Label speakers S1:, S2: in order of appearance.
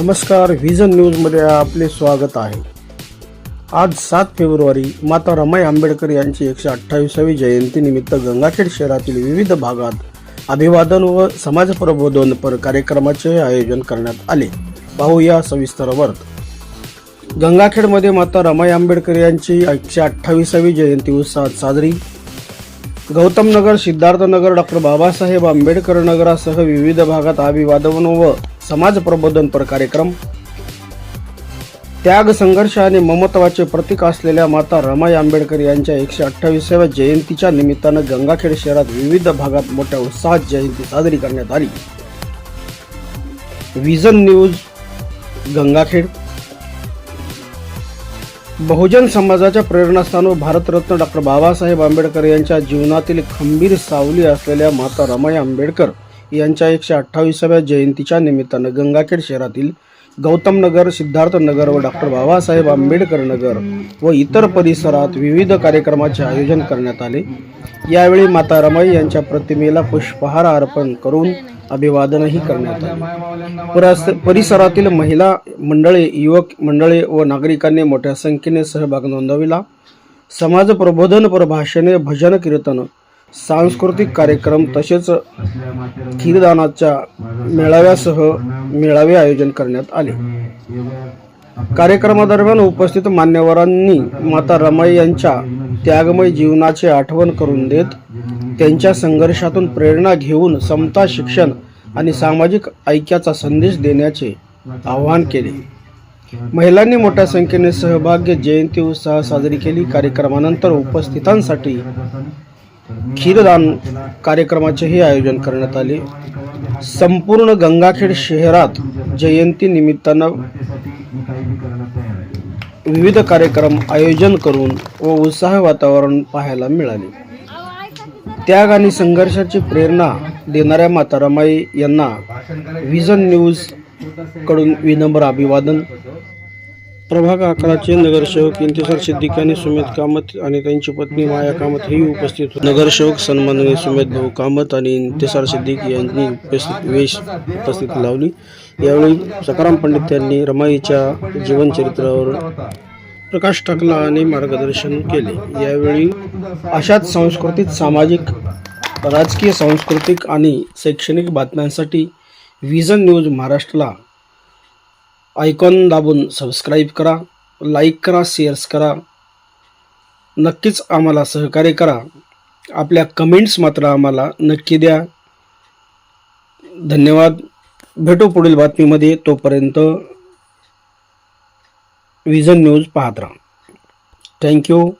S1: नमस्कार व्हिजन न्यूजमध्ये आपले स्वागत आहे. आज सात फेब्रुवारी माता रमाई आंबेडकर यांची एकशे अठ्ठावीसावी जयंतीनिमित्त गंगाखेड शहरातील विविध भागात अभिवादन व समाज प्रबोधनपर कार्यक्रमाचे आयोजन करण्यात आले. पाहूया सविस्तर वर्त गंगाखेडमध्ये माता रमाई आंबेडकर यांची एकशे अठ्ठावीसावी जयंती उत्साहात साजरी. गौतमनगर सिद्धार्थनगर डॉक्टर बाबासाहेब आंबेडकर नगरासह विविध भागात अभिवादन व समाज प्रबोधनपर कार्यक्रम. त्याग संघर्ष आणि ममत्वाचे प्रतीक असलेल्या माता रमाई आंबेडकर यांच्या एकशे अठ्ठावीसाव्या जयंतीच्या निमित्तानं गंगाखेड शहरात विविध भागात मोठ्या उत्साहात जयंती साजरी करण्यात आली. Vision news Gangakhed. बहुजन समाजाच्या प्रेरणास्थान व भारतरत्न डॉक्टर बाबासाहेब आंबेडकर यांच्या जीवनातील खंबीर सावली असलेल्या माता रमाई आंबेडकर यांच्या एकशे अठ्ठावीसाव्या जयंतीच्या निमित्तानं गंगाखेड शहरातील गौतम नगर सिद्धार्थ नगर व डॉक्टर बाबासाहेब आंबेडकर नगर व इतर परिसरात विविध कार्यक्रमाचे आयोजन करण्यात आले. यावेळी माता रमाई यांच्या प्रतिमेला पुष्पहार अर्पण करून अभिवादनही करण्यात आले. परस- परिसरातील महिला मंडळे युवक मंडळे व नागरिकांनी मोठ्या संख्येने सहभाग नोंदविला. समाज प्रबोधनपर भाषणे भजन कीर्तन सांस्कृतिक कार्यक्रम तसेच खीरदानाच्या मेळाव्यासह मेळावे आयोजन करण्यात आले. कार्यक्रमादरम्यान उपस्थित मान्यवरांनी माता रमाई यांच्या त्यागमय जीवनाची आठवण करून देत त्यांच्या संघर्षातून प्रेरणा घेऊन समता शिक्षण आणि सामाजिक ऐक्याचा संदेश देण्याचे आवाहन केले. महिलांनी मोठ्या संख्येने सहभाग्य जयंती उत्साह साजरी केली. कार्यक्रमानंतर उपस्थितांसाठी खीरदान कार्यक्रमाचेही आयोजन करण्यात आले. संपूर्ण गंगाखेड शहरात जयंती निमित्तानं विविध कार्यक्रम आयोजन करून व उत्साह वातावरण पाहायला मिळाले. त्याग आणि संघर्षाची प्रेरणा देणाऱ्या माता रमाई यांना व्हिजन न्यूजकडून विनम्र अभिवादन. प्रभाग अकराचे नगरसेवक इंतिसार सिद्दीक आणि सुमेध कामत आणि त्यांची पत्नी माया कामत ही उपस्थित होते. नगरसेवक सन्माननीय सुमेध भाऊ कामत आणि इंतिसार सिद्दीक यांनी उपस्थित वेश उपस्थिती लावली. यावेळी सकाराम पंडित यांनी रमाईच्या जीवनचरित्रावर प्रकाश टाकला आणि मार्गदर्शन केले. यावेळी अशाच सांस्कृतिक सामाजिक राजकीय सांस्कृतिक आणि शैक्षणिक बातम्यांसाठी व्हिजन न्यूज महाराष्ट्राला आयकॉन दाबून सबस्क्राईब करा लाईक करा शेअर्स करा. नक्कीच आम्हाला सहकार्य करा. आपल्या कमेंट्स मात्र आम्हाला नक्की द्या. धन्यवाद. भेटू पुढील बातमीमध्ये. तोपर्यंत विजन न्यूज पाहत राहा. थँक्यू